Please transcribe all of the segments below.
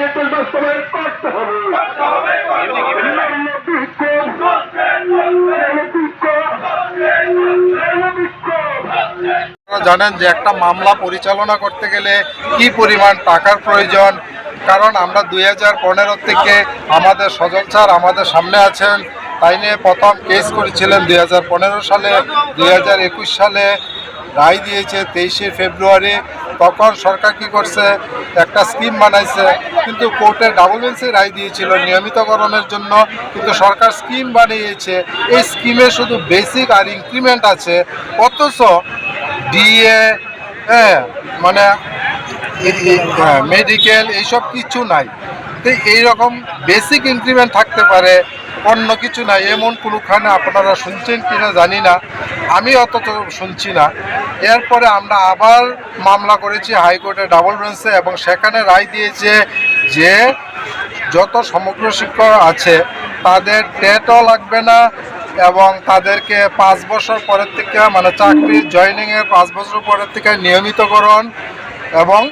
নির্দেশ বাস্তবায়ন করতে হবে। জানেন যে একটা মামলা পরিচালনা করতে গেলে কি পরিমাণ টাকার প্রয়োজন? কারণ আমরা দুই হাজার পনেরো থেকে আমাদের সজল স্যার আমাদের সামনে আছেন। তাই নিয়ে প্রথম কেস করেছিলেন দুই হাজার পনেরো সালে দুই হাজার একুশ সালে। রায় দিয়েছে তেইশে ফেব্রুয়ারি। তখন সরকার কি করছে? একটা স্কিম বানাইছে, কিন্তু কোর্টে ডাবল বেঞ্চে রায় দিয়েছিল নিয়মিতকরণের জন্য। কিন্তু সরকার স্কিম বানিয়েছে, এই স্কিমে শুধু বেসিক আর ইনক্রিমেন্ট আছে। অথচ ডিএ হ্যাঁ মানে মেডিকেল এইসব কিছু নাই। তো এইরকম বেসিক ইনক্রিমেন্ট থাকতে পারে, অন্য কিছু নাই। এমন কোনোখানে আপনারা শুনছেন কিনা জানি না। আমি অত শুনছি না। এরপরে আমরা আবার মামলা করেছি, হাইকোর্টে ডাবল বেঞ্চে এবং সেখানে রায় দিয়েছে যে যত সমগ্র শিক্ষক আছে, তাদের টেটও লাগবে না এবং তাদেরকে পাঁচ বছর পরের থেকে মানে চাকরি জয়েনিংয়ের পাঁচ বছর পরের থেকে নিয়মিতকরণ এবং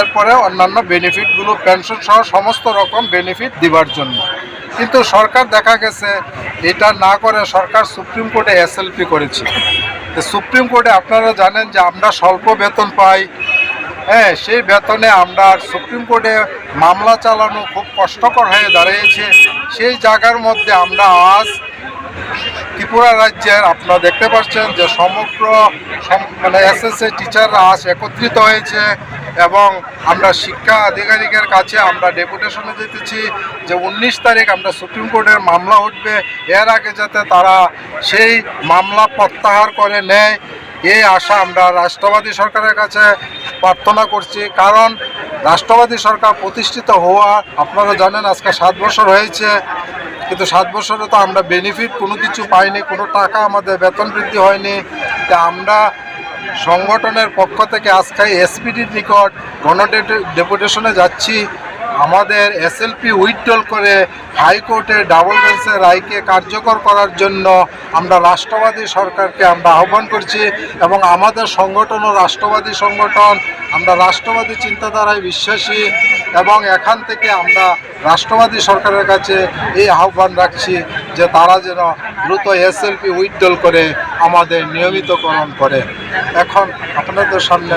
এরপরে অন্যান্য বেনিফিটগুলো পেনশন সহ সমস্ত রকম বেনিফিট দিবার জন্য। কিন্তু সরকার দেখা গেছে, এটা না করে সরকার সুপ্রিম কোর্টে এসএলপি করেছে। তো সুপ্রিম কোর্টে আপনারা জানেন যে আমরা স্বল্প বেতন পাই। হ্যাঁ সেই বেতনে আমরা সুপ্রিম কোর্টে মামলা চালানো খুব কষ্টকর হয়ে দাঁড়িয়েছে। সেই জায়গার মধ্যে আমরা আজ ত্রিপুরা রাজ্যের আপনারা দেখতে পাচ্ছেন যে সমগ্র সম- মানে এসএসএ টিচাররা আজ একত্রিত হয়েছে। এবং আমরা শিক্ষা আধিকারিকের কাছে আমরা ডেপুটেশনে যেতেছি যে উনিশ তারিখ আমরা সুপ্রিম কোর্টের মামলা উঠবে। এর আগে যাতে তারা সেই মামলা প্রত্যাহার করে নেয়, এই আশা আমরা রাষ্ট্রবাদী সরকারের কাছে প্রার্থনা করছি। কারণ রাষ্ট্রবাদী সরকার প্রতিষ্ঠিত হওয়া, আপনারা জানেন আজকে সাত বছর হয়েছে, কিন্তু সাত বছরে তো আমরা বেনিফিট কোনো কিছু পাইনি, কোনো টাকা আমাদের বেতন বৃদ্ধি হয়নি। তা আমরা সংগঠনের পক্ষ থেকে আজকে এসপিডির নিকট গণ ডেপুটেশনে যাচ্ছি। আমাদের এসএলপি উইথড্রল করে হাইকোর্টের ডাবল বেঞ্চের রায়কে কার্যকর করার জন্য আমরা রাষ্ট্রবাদী সরকারকে আমরা আহ্বান করছি এবং আমাদের সংগঠন ও রাষ্ট্রবাদী সংগঠন, আমরা রাষ্ট্রবাদী চিন্তাধারায় বিশ্বাসী এবং এখান থেকে আমরা রাষ্ট্রবাদী সরকারের কাছে এই আহ্বান রাখছি যে তারা যেন দ্রুত এসএলপি উইথড্রল করে আমাদের নিয়মিতকরণ করে। এখন আপনাদের সামনে